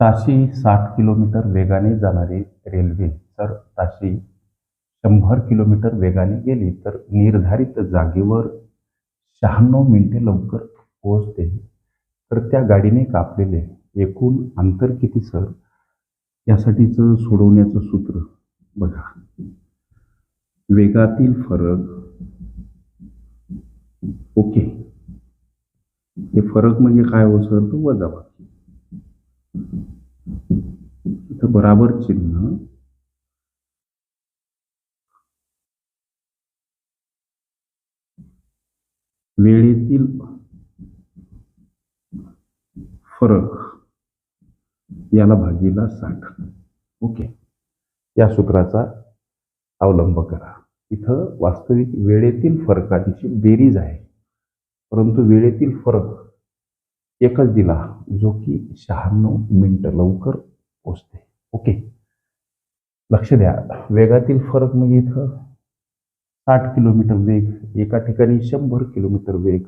ताशी साठ किलोमीटर वेगाने जाणारी रेल्वे. जर ताशी शंभर किलोमीटर वेगाने गेली तर निर्धारित जागेवर शहाण्णव मिनिटे लवकर पोहोचते. तर त्या गाडीने कापलेले एकूण अंतर किती सर? यासाठीचं सोडवण्याचं सूत्र बघा. वेगातील फरक ओके. हे फरक म्हणजे काय हो सर? तो वजाबाकी इथं बराबर चिन्ह. वेळेतील फरक याला भागीला साठ. ओके. या सूत्राचा अवलंब करा. इथं वास्तविक वेळेतील फरकांची बेरीज आहे. परंतु वेळेतील फरक एकच दिला जो की शहाण्णव मिनिटं लवकर पोचते. ओके. लक्ष द्या. वेगातील फरक म्हणजे इथं साठ किलोमीटर वेग एका ठिकाणी शंभर किलोमीटर वेग.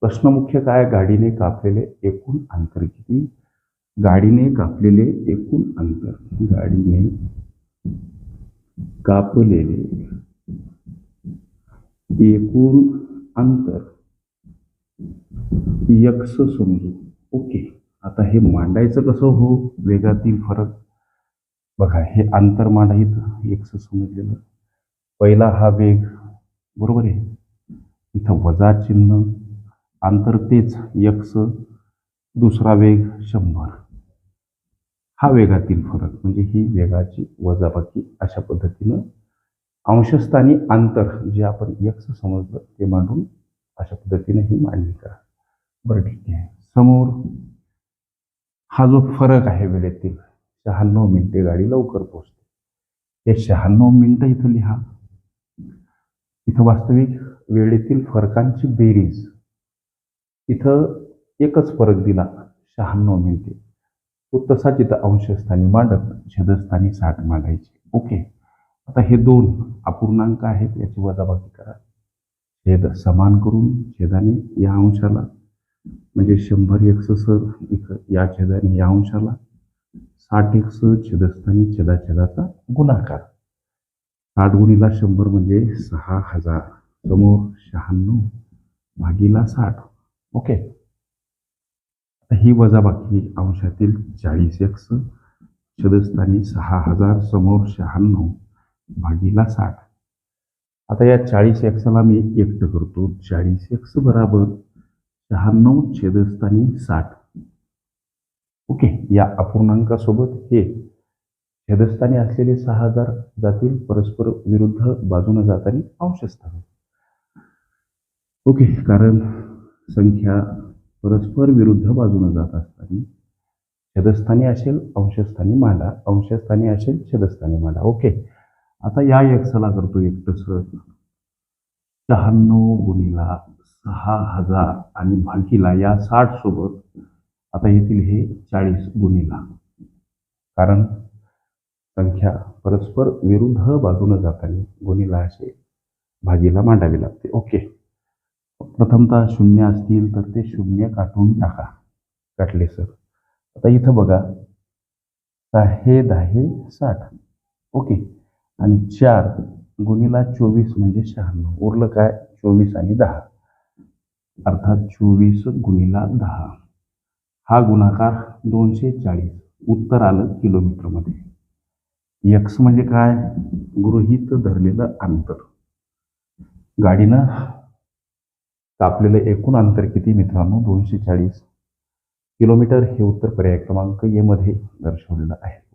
प्रश्न मुख्य काय? गाडीने कापलेले एकूण अंतर किती? गाडीने कापलेले एकूण अंतर. गाडीने कापलेले एकूण अंतर. यक्स समजू. ओके. आता हे मांडायचं कसं हो? वेगातील फरक. बघा हे अंतर मांडायचं यक्स समजलेलं. पहिला हा वेग बरोबर आहे? इथं वजा चिन्ह अंतर तेच यक्स दुसरा वेग शंभर. हा वेगातील फरक म्हणजे ही वेगाची वजाबाकी अशा पद्धतीनं अंशस्थानी अंतर जे आपण यक्स समजलं ते मांडून अशा पद्धतीने ही मांडणी करा. बरं ठीक आहे. समोर हा जो फरक आहे वेळेतील शहाण्णव मिनिटे गाडी लवकर पोचते हे शहाण्णव मिनिटं इथं लिहा. इथं वास्तविक वेळेतील फरकांची बेरीज. इथं एकच फरक दिला शहाण्णव मिनिटे. तो तसाच इथं अंशस्थानी मांडत छेदस्थानी साठ मांडायचे. ओके. आता हे दोन अपूर्णांक आहेत याची वजाबाकी करा. छेद समान करून छेदाने या अंशाला म्हणजे शंभर एक्स सर इथं या छेदाने या अंशाला साठ एक्स छेदस्थानी छेदाछेदाचा गुणाकार. साठ गुणीला शंभर म्हणजे सहा हजार. समोर शहाण्णव भागीला साठ. ओके. ही वजाबाकी अंशातील चाळीस एक्स छेदस्थानी सहा हजार समोर शहाण्णव भागीला साठ. आता या चाळीस एक्सला मी एकटं करतो. चाळीस एक्स बराबर शहाण्णव छेदस्थानी साठ. ओके या अपूर्णांकासोबत हे छेदस्थानी असलेले सहा हजार जातील परस्पर विरुद्ध बाजूने जाताना अंशस्थानी ओके कारण संख्या परस्पर विरुद्ध बाजूने जात असताना छेदस्थानी असेल अंशस्थानी मांडा अंशस्थानी असेल छेदस्थानी मांडा. ओके आता या एक्सला करतो एक तसं शहाण्णव गुणीला सहा हजार आणि भागीला या साठ सोबत आता येतील हे चाळीस गुणीला. कारण संख्या परस्पर विरुद्ध बाजूने जाताना गुणीला असे भागीला मांडावी लागते. ओके. प्रथमतः शून्य असतील तर ते शून्य काटून टाका. काटले सर. आता इथं बघा. दहा दहा साठ. ओके. आणि चार गुणीला चोवीस म्हणजे शहाण्णव. उरलं काय? चोवीस आणि दहा. अर्थात चोवीस गुणीला दहा. हा गुणाकार दोनशे चाळीस. उत्तर आलं किलोमीटरमध्ये यक्स म्हणजे काय? गृहीत धरलेलं अंतर. गाडीनं कापलेलं एकूण अंतर किती मित्रांनो? दोनशे चाळीस. किलोमीटर हे उत्तर पर्याय क्रमांक ए मध्ये दर्शवलेलं आहे.